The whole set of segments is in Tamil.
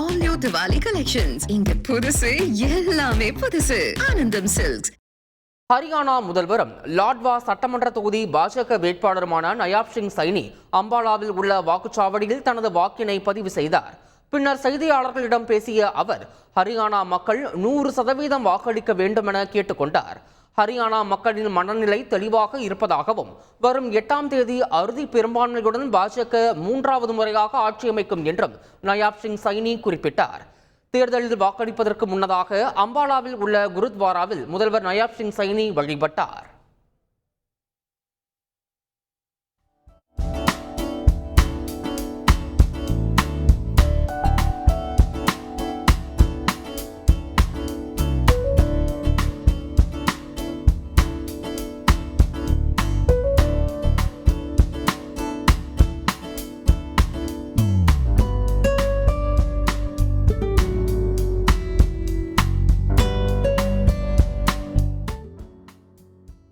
ஆல் new திவாலி கலெக்ஷன்ஸ் இங்க புதுசு எல்லாமே புதுசு. ஆனந்தம் சில்க்ஸ் ஹரியானா முதல்வரும் லாட்வா சட்டமன்ற தொகுதி பாஜக வேட்பாளருமான நயாப் சிங் சைனி அம்பாலாவில் உள்ள வாக்குச்சாவடியில் தனது வாக்கினை பதிவு செய்தார். பின்னர் செய்தியாளர்களிடம் பேசிய அவர் ஹரியானா மக்கள் நூறு சதவீதம் வாக்களிக்க வேண்டும் என கேட்டுக்கொண்டார். ஹரியானா மக்களின் மனநிலை தெளிவாக இருப்பதாகவும் வரும் எட்டாம் தேதி அறுதி பெரும்பான்மையுடன் பாஜக மூன்றாவது முறையாக ஆட்சி அமைக்கும் என்றும் நயாப் சிங் சைனி குறிப்பிட்டார். தேர்தலில் வாக்களிப்பதற்கு முன்னதாக அம்பாலாவில் உள்ள குருத்வாராவில் முதல்வர் நயாப் சிங் சைனி வழிபட்டார்.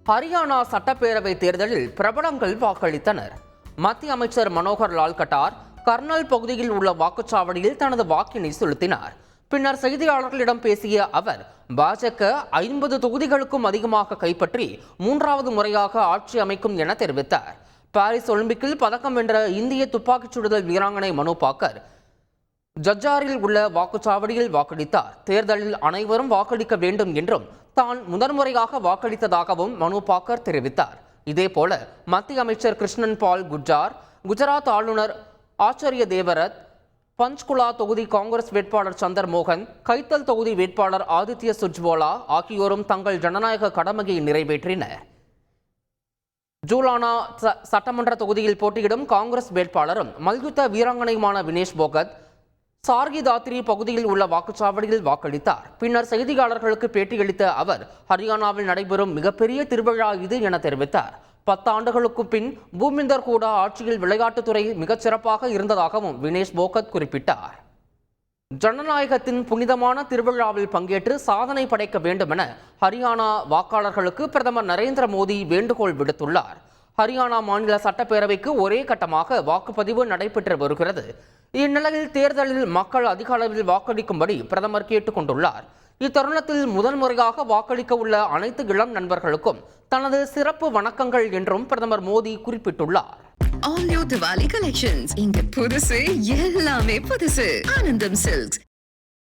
ஹரியானா சட்டப்பேரவை தேர்தலில் பிரபலங்கள் வாக்களித்தனர். மத்திய அமைச்சர் மனோகர் லால் கட்டார் கர்னல் பகுதியில் உள்ள வாக்குச்சாவடியில் தனது வாக்கினை செலுத்தினார். பின்னர் செய்தியாளர்களிடம் பேசிய அவர் பாஜக ஐம்பது தொகுதிகளுக்கும் அதிகமாக கைப்பற்றி மூன்றாவது முறையாக ஆட்சி அமைக்கும் என தெரிவித்தார். பாரிஸ் ஒலிம்பிக்கில் பதக்கம் வென்ற இந்திய துப்பாக்கிச் சுடுதல் வீராங்கனை மனு பாக்கர் ஜஜ்ஜாரில் உள்ள வாக்குச்சாவடியில் வாக்களித்தார். தேர்தலில் அனைவரும் வாக்களிக்க வேண்டும் என்றும் தான் முதன்முறையாக வாக்களித்ததாகவும் மனு பாக்கர் தெரிவித்தார். இதேபோல மத்திய அமைச்சர் கிருஷ்ணன் பால் குஜார் குஜராத் ஆளுநர் ஆச்சரிய தேவரத் பஞ்ச்குலா தொகுதி காங்கிரஸ் வேட்பாளர் சந்தர் மோகன் கைத்தல் தொகுதி வேட்பாளர் ஆதித்ய சுஜ்வாலா ஆகியோரும் தங்கள் ஜனநாயக கடமையை நிறைவேற்றினர். ஜூலானா ச- சட்டமன்ற தொகுதியில் போட்டியிடும் காங்கிரஸ் வேட்பாளரும் மல்யுத்த வீராங்கனையுமான வினேஷ் போகத் சார்கி தாத்ரி பகுதியில் உள்ள வாக்குச்சாவடியில் வாக்களித்தார். பின்னர் செய்தியாளர்களுக்கு பேட்டியளித்த அவர் ஹரியானாவில் நடைபெறும் மிகப்பெரிய திருவிழா இது என தெரிவித்தார். பத்தாண்டுகளுக்கு பின் பூமிந்தர் கூட ஆட்சியில் விளையாட்டுத்துறை மிகச் சிறப்பாக இருந்ததாகவும் வினேஷ் போகத் குறிப்பிட்டார். ஜனநாயகத்தின் புனிதமான திருவிழாவில் பங்கேற்று சாதனை படைக்க வேண்டுமென ஹரியானா வாக்காளர்களுக்கு பிரதமர் நரேந்திர மோடி வேண்டுகோள் விடுத்துள்ளார். ஹரியானா மாநில சட்டப்பேரவைக்கு ஒரே கட்டமாக வாக்குப்பதிவு நடைபெற்று வருகிறது. இந்நிலையில் தேர்தலில் மக்கள் அதிக அளவில் வாக்களிக்கும்படி பிரதமர் கேட்டுக்கொண்டுள்ளார் இத்தருணத்தில் முதல் முறையாக வாக்களிக்க உள்ள அனைத்து இளம் நண்பர்களுக்கும் தனது சிறப்பு வணக்கங்கள் என்றும் பிரதமர் மோடி குறிப்பிட்டுள்ளார் All new Diwali collections. இங்க புதுசு எல்லாமே புதுசு ஆனந்தம் சில்க்ஸ்